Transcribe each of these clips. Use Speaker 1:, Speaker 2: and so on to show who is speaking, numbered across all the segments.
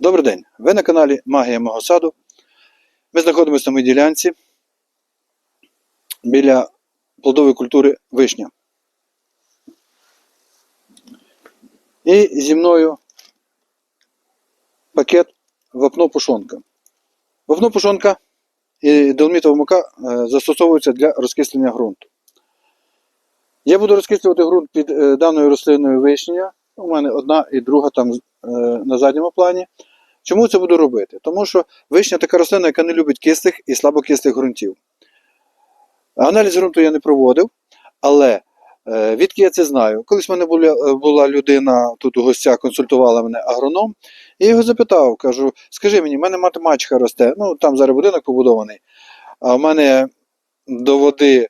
Speaker 1: Добрий день! Ви на каналі Магія мого саду. Ми знаходимося на моїй ділянці біля плодової культури вишня. І зі мною пакет вапно пушонка. Вапно пушонка і долмітова мука е, застосовуються для розкислення ґрунту. Я буду розкислювати ґрунт під е, даною рослиною вишня. У мене одна і друга там е, на задньому плані. Чому це буду робити? Тому що вишня така рослина, яка не любить кислих і слабокислих ґрунтів. Аналіз ґрунту я не проводив, але е, відки я це знаю? Колись в мене була, була людина тут у гостях, консультувала мене агроном, я його запитав, кажу: скажи мені, в мене математика росте, ну там зараз будинок побудований, а в мене до води е,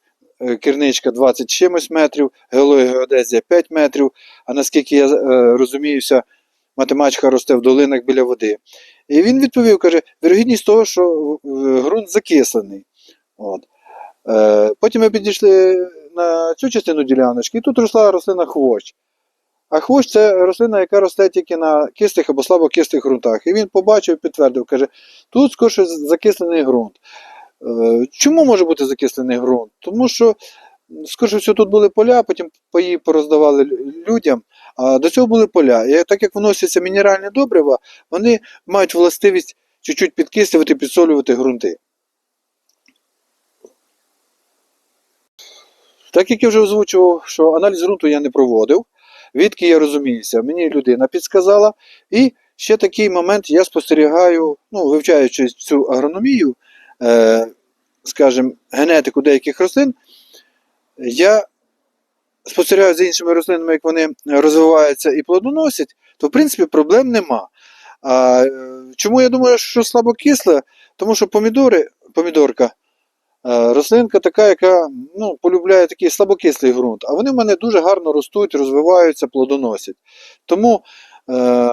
Speaker 1: керничка 20 чимось метрів, геологія геодезія 5 метрів, а наскільки я е, розуміюся, математика росте в долинах біля води. І він відповів, каже, вірогідність того, що е, ґрунт закислений. От. Е, потім ми підійшли на цю частину діляночки, і тут росла рослина хвощ. А хвощ це рослина, яка росте тільки на кислих або слабокислих ґрунтах. І він побачив, підтвердив, каже, тут скорше закислений ґрунт. Е, чому може бути закислений ґрунт? Тому що, скоріше всього, тут були поля, потім паї пороздавали людям, а до цього були поля. І так як вносяться мінеральні добрива, вони мають властивість чуть-чуть підкислювати, підсолювати ґрунти. Так як я вже озвучував, що аналіз ґрунту я не проводив, відки я розуміюся, мені людина підсказала. І ще такий момент я спостерігаю, ну, вивчаючи цю агрономію, скажімо, генетику деяких рослин, я спостерігаю за іншими рослинами, як вони розвиваються і плодоносять, то в принципі проблем нема. А, е, чому я думаю, що слабокисле? Тому що помідори, помідорка, е, рослинка така, яка ну, полюбляє такий слабокислий ґрунт, а вони в мене дуже гарно ростуть, розвиваються, плодоносять. Тому е,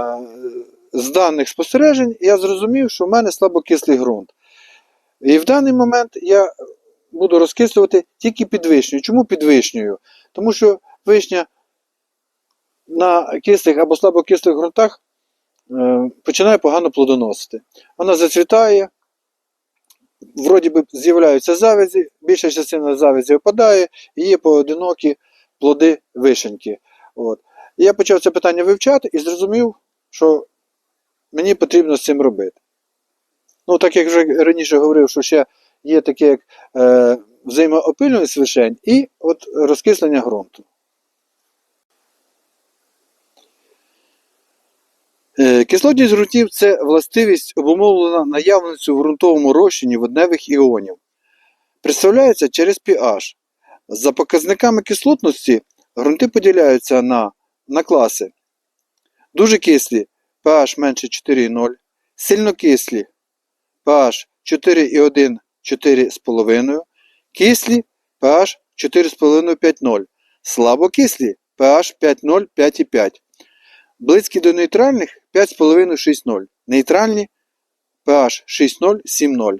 Speaker 1: з даних спостережень я зрозумів, що в мене слабокислий ґрунт. І в даний момент я буду розкислювати тільки під вишнею. Чому під вишнею? Тому що вишня на кислих або слабокислих ґрунтах е, починає погано плодоносити. Вона зацвітає, вроді би з'являються завязі, більша частина завязі опадає, і є поодинокі плоди вишеньки. От. Я почав це питання вивчати і зрозумів, що мені потрібно з цим робити. Ну, так як вже раніше говорив, що ще є таке як е, взаємоопилюваність вишень і от розкислення ґрунту. Е, Кислотність ґрунтів це властивість обумовлена наявністю в ґрунтовому розчині водневих іонів. Представляється через pH. За показниками кислотності ґрунти поділяються на, на класи. Дуже кислі pH менше 4,0, сильно кислі pH 4,1, 4,5, кислі pH 4,5, 5,0, слабокислі pH 5,0, 5,5. Близькі до нейтральних 5,5, 6,0. Нейтральні pH 6,0, 7,0.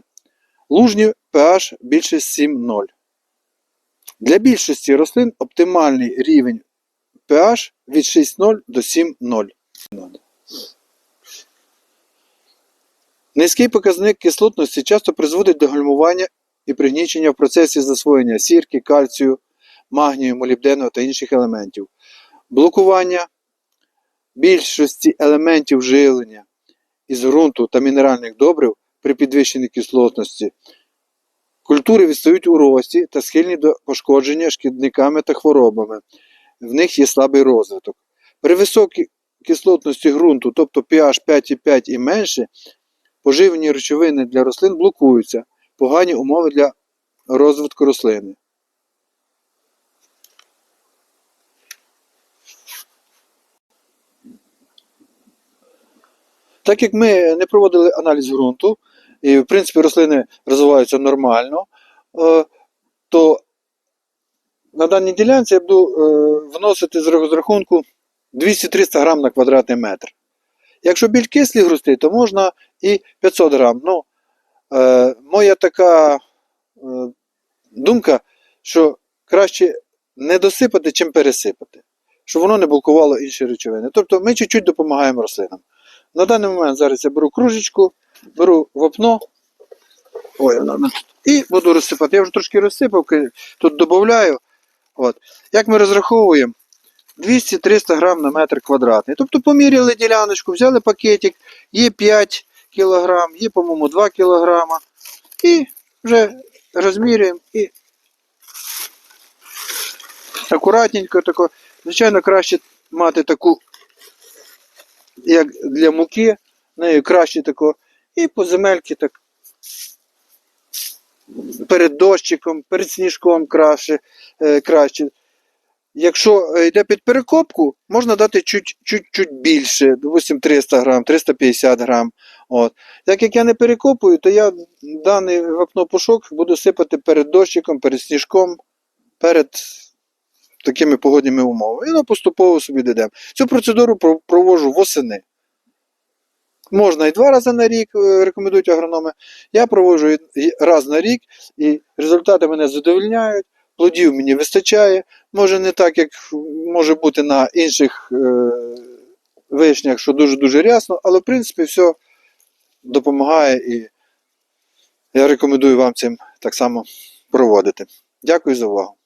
Speaker 1: Лужні pH більше 7,0. Для більшості рослин оптимальний рівень pH від 6,0 до 7,0. Низький показник кислотності часто призводить до гальмування і пригнічення в процесі засвоєння сірки, кальцію, магнію, молібдену та інших елементів. Блокування більшості елементів жилення із ґрунту та мінеральних добрив при підвищеній кислотності. Культури відстають у рості та схильні до пошкодження шкідниками та хворобами. В них є слабий розвиток. При високій кислотності ґрунту, тобто pH 5,5 і менше, поживні речовини для рослин блокуються, погані умови для розвитку рослини. Так як ми не проводили аналіз ґрунту, і в принципі рослини розвиваються нормально, е, то на даній ділянці я буду е, вносити з розрахунку 200-300 грам на квадратний метр. Якщо більш кислі грусти, то можна і 500 грам. Ну, е, моя така е, думка, що краще не досипати, чим пересипати, щоб воно не блокувало інші речовини. Тобто ми чуть-чуть допомагаємо рослинам. На даний момент зараз я беру кружечку, беру вапно. Ой, воно в мене тут. І буду розсипати. Я вже трошки розсипав, тут додаю. Як ми розраховуємо? 200-300 грам на метр квадратний. Тобто поміряли діляночку, взяли пакетик, є 5 кг, є, по-моєму, 2 кг. І вже розмірюємо і акуратненько тако. Звичайно, краще мати таку, як для муки, нею краще тако. І по земельки так. Перед дощиком, перед сніжком краще. Е, краще. Якщо е, йде під перекопку, можна дати чуть, чуть, чуть більше, допустим, 300 грам, 350 грам. От. Так як я не перекопую, то я даний вапнопушок буду сипати перед дощиком, перед сніжком, перед такими погодніми умовами. І ну, поступово собі дійдемо. Цю процедуру про- проводжу восени. Можна і два рази на рік, е, рекомендують агрономи. Я проводжу раз на рік, і результати мене задовольняють, плодів мені вистачає. Може не так, як може бути на інших е, вишнях, що дуже-дуже рясно, але в принципі все допомагає і я рекомендую вам цим так само проводити. Дякую за увагу.